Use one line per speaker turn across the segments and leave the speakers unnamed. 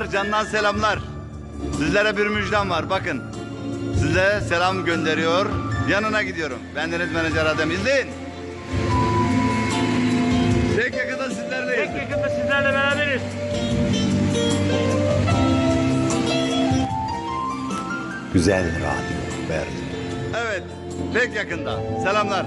Dostlar candan selamlar. Sizlere bir müjdem var bakın. Size selam gönderiyor. Yanına gidiyorum. Bendeniz menajer Adem izleyin. Tek yakında sizlerleyiz.
Tek yakında sizlerle beraberiz.
Güzel radyo verdi.
Evet, pek yakında. Selamlar.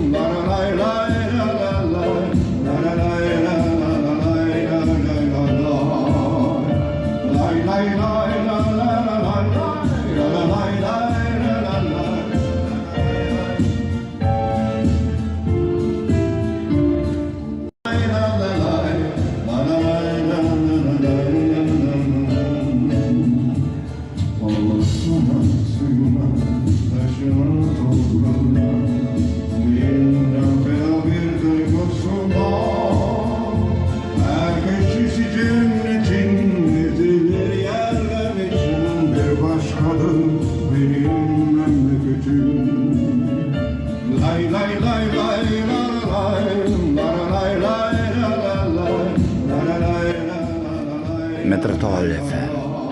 Metropol FM,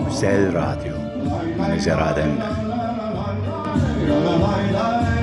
Güzel Radyo, Müzer Adem ben
la la